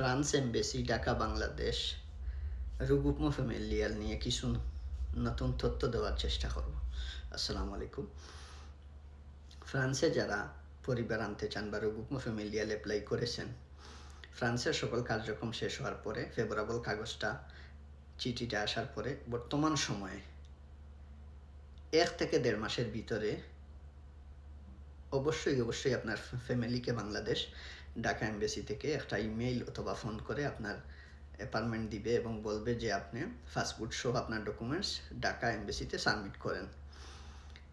France embassy, Dhaka, Bangladesh. রুগুপ্ম ফ্যামিলিয়াল নিয়ে কিছু নতুন তথ্য দেওয়ার চেষ্টা করব। আসসালামু আলাইকুম। ফ্রান্সে যারা পরিবার আনতে চান বা রুগুপ্ম ফ্যামিলিয়াল অ্যাপ্লাই করেছেন, ফ্রান্সের সকল কার্যক্রম শেষ হওয়ার পরে ফেভারেবল কাগজটা, চিঠিটা আসার পরে, বর্তমান সময়ে এক থেকে দেড় মাসের ভিতরে অবশ্যই অবশ্যই আপনার ফ্যামিলিকে বাংলাদেশ ঢাকা এমবেসি থেকে একটা ইমেইল অথবা ফোন করে আপনার অ্যাপার্টমেন্ট দিবে এবং বলবে যে আপনি ফাস্টফুড সহ আপনার ডকুমেন্টস ঢাকা এমবেসিতে সাবমিট করেন।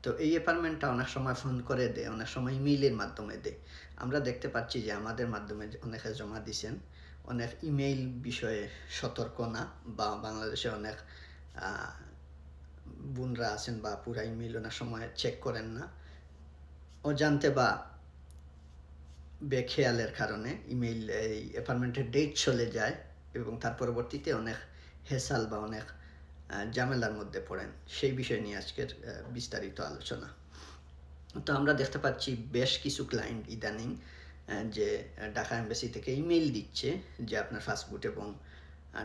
তো এই অ্যাপার্টমেন্টটা অনেক সময় ফোন করে দেয়, অনেক সময় ইমেইলের মাধ্যমে দেয়। আমরা দেখতে পাচ্ছি যে আমাদের মাধ্যমে অনেকে জমা দিছেন। অনেক ইমেইল বিষয়ে সতর্ক না বা বাংলাদেশে অনেক বোনরা আছেন বা পুরা ইমেইল অনেক সময় চেক করেন না। অজান্তে বা বেখেয়ালের কারণে ইমেইল এই অ্যাপার্টমেন্টের ডেট চলে যায় এবং তার পরবর্তীতে অনেক হেসাল বা অনেক আহ, ঝামেলার মধ্যে পড়েন। সেই বিষয় নিয়ে আজকের বিস্তারিত আলোচনা। তো আমরা দেখতে পাচ্ছি বেশ কিছু ক্লায়েন্ট ইদানিং যে ঢাকা এম্বাসি থেকে ইমেইল দিচ্ছে যে আপনার ফাস্টফুড এবং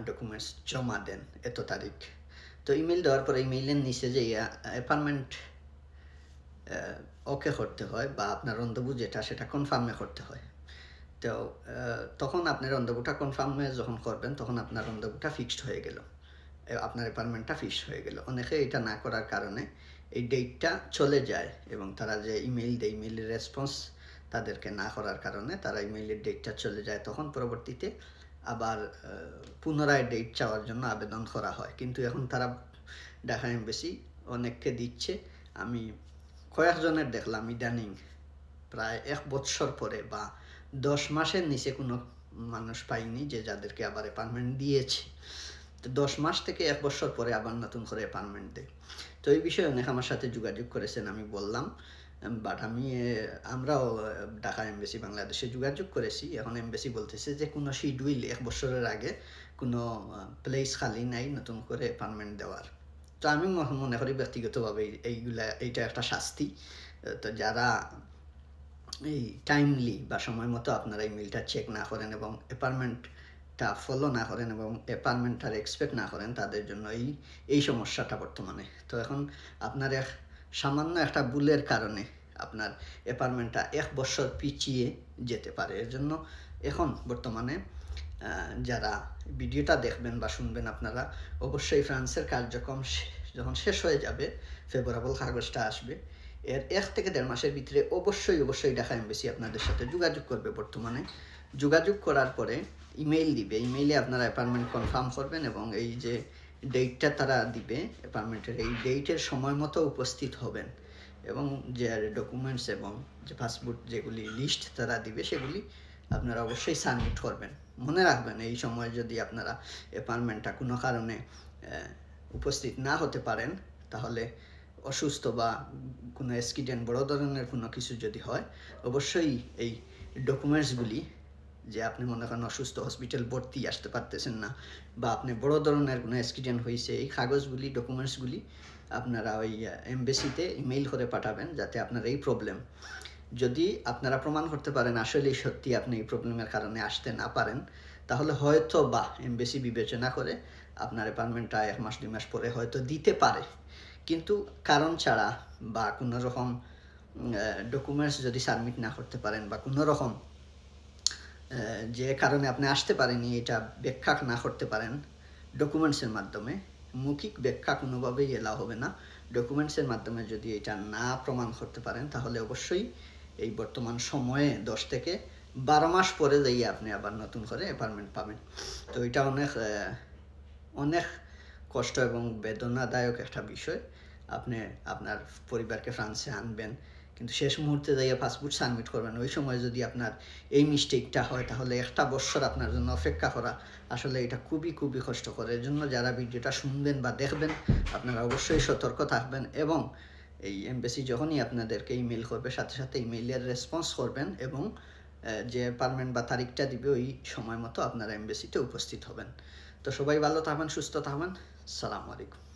ডকুমেন্টস জমা দেন এত তারিখ। তো ইমেল দেওয়ার পরে ইমেইলের নিচে যে অ্যাপার্টমেন্ট ওকে করতে হয় বা আপনার রন্ধবু যেটা, সেটা কনফার্মে করতে হয়। তো তখন আপনার রন্ধবুটা কনফার্মে যখন করবেন, তখন আপনার রন্ধবুটা ফিক্সড হয়ে গেল। আপনার অ্যাপার্টমেন্টটা ফিক্সড হয়ে গেল। অনেকে এটা না করার কারণে এই ডেটটা চলে যায় এবং তারা যে ইমেইল দেয় ইমেইলের রেসপন্স তাদেরকে না করার কারণে তারা ইমেইলের ডেটটা চলে যায়। তখন পরবর্তীতে আবার পুনরায় ডেট চাওয়ার জন্য আবেদন করা হয়। কিন্তু এখন তারা ঢাকা এমবেসি অনেককে দিচ্ছে। আমি কয়েকজনের দেখলাম ইদানিং, প্রায় এক বৎসর পরে বা দশ মাসের নিচে কোনো মানুষ পাইনি যে যাদেরকে আবার অ্যাপার্টমেন্ট দিয়েছে। তো দশ মাস থেকে এক বছর পরে আবার নতুন করে অ্যাপার্টমেন্ট দেয়। তো এই বিষয়ে অনেক আমার সাথে যোগাযোগ করেছেন, আমি বললাম। বাট আমি আমরাও ঢাকা এমবেসি বাংলাদেশে যোগাযোগ করেছি। এখন এমবেসি বলতেছে যে কোনো শিডিউল এক বছরের আগে কোনো প্লেস খালি নাই নতুন করে অ্যাপার্টমেন্ট দেওয়ার। তো আমি মনে করি ব্যক্তিগতভাবে এইগুলা এইটা একটা শাস্তি। তো যারা এই টাইমলি বা সময় মতো আপনারা এই মিলটা চেক না করেন এবং অ্যাপার্টমেন্টটা ফলো না করেন এবং অ্যাপার্টমেন্টটার এক্সপেক্ট না করেন, তাদের জন্য এই এই সমস্যাটা বর্তমানে। তো এখন আপনার এক সামান্য একটা ভুলের কারণে আপনার অ্যাপার্টমেন্টটা এক বছর পিছিয়ে যেতে পারে। এর জন্য এখন বর্তমানে যারা ভিডিওটা দেখবেন বা শুনবেন আপনারা, অবশ্যই ফ্রান্সের কার্যক্রম যখন শেষ হয়ে যাবে ফেভারেবল কাগজটা আসবে, এর এক থেকে দেড় মাসের ভিতরে অবশ্যই অবশ্যই ঢাকা এমবেসি আপনাদের সাথে যোগাযোগ করবে বর্তমানে। যোগাযোগ করার পরে ইমেইল দিবে। ইমেইলে আপনারা অ্যাপার্টমেন্ট কনফার্ম করবেন এবং এই যে ডেটটা তারা দিবে অ্যাপার্টমেন্টের এই ডেটের সময় মতো উপস্থিত হবেন। এবং যে ডকুমেন্টস এবং যে পাসপোর্ট যেগুলি লিস্ট তারা দিবে, সেগুলি আপনারা অবশ্যই সাবমিট করবেন। মনে রাখবেন, এই সময় যদি আপনারা অ্যাপার্টমেন্টটা কোনো কারণে উপস্থিত না হতে পারেন, তাহলে অসুস্থ বা কোনো অ্যাক্সিডেন্ট বড় ধরনের কোনো কিছু যদি হয়, অবশ্যই এই ডকুমেন্টসগুলি যে আপনি মনে করেন অসুস্থ হসপিটাল ভর্তি আসতে পারতেছেন না, বা আপনি বড় ধরনের কোনো অ্যাক্সিডেন্ট হয়েছে এই কাগজগুলি ডকুমেন্টসগুলি আপনারা ওই এমবেসিতে ইমেইল করে পাঠাবেন যাতে আপনার এই প্রবলেম যদি আপনারা প্রমাণ করতে পারেন আসলেই সত্যি আপনি এই প্রবলেমের কারণে আসতে না পারেন, তাহলে হয়তো বা এমবেসি বিবেচনা করে আপনার অ্যাপার্টমেন্টটা এক মাস, দুই মাস পরে হয়তো দিতে পারে। কিন্তু কারণ ছাড়া বা কোনো রকম ডকুমেন্টস যদি সাবমিট না করতে পারেন বা কোনো রকম যে কারণে আপনি আসতে পারেনি এটা ব্যাখ্যা না করতে পারেন ডকুমেন্টসের মাধ্যমে মৌখিক ব্যাখ্যা কোনোভাবেই এলা হবে না। ডকুমেন্টসের মাধ্যমে যদি এটা না প্রমাণ করতে পারেন, তাহলে অবশ্যই এই বর্তমান সময়ে দশ থেকে বারো মাস পরে যাইয়ে আপনি আবার নতুন করে অ্যাপার্টমেন্ট পাবেন। তো এটা অনেক অনেক কষ্ট এবং বেদনাদায়ক একটা বিষয়। আপনি আপনার পরিবারকে ফ্রান্সে আনবেন কিন্তু শেষ মুহূর্তে যাইয়া পাসপোর্ট সাবমিট করবেন। ওই সময় যদি আপনার এই মিস্টেকটা হয়, তাহলে একটা বছর আপনার জন্য অপেক্ষা করা আসলে এটা খুবই খুবই কষ্টকর। এর জন্য যারা ভিডিওটা শুনবেন বা দেখবেন, আপনারা অবশ্যই সতর্ক থাকবেন এবং এই এমবেসি যখনই আপনাদেরকে ইমেল করবে, সাথে সাথে ইমেইলের রেসপন্স করবেন এবং যে পারমেন্ট বা তারিখটা দিবে, ওই সময় মতো আপনারা এমবেসিতে উপস্থিত হবেন। তো সবাই ভালো থাকবেন, সুস্থ থাকবেন। সালাম আলাইকুম।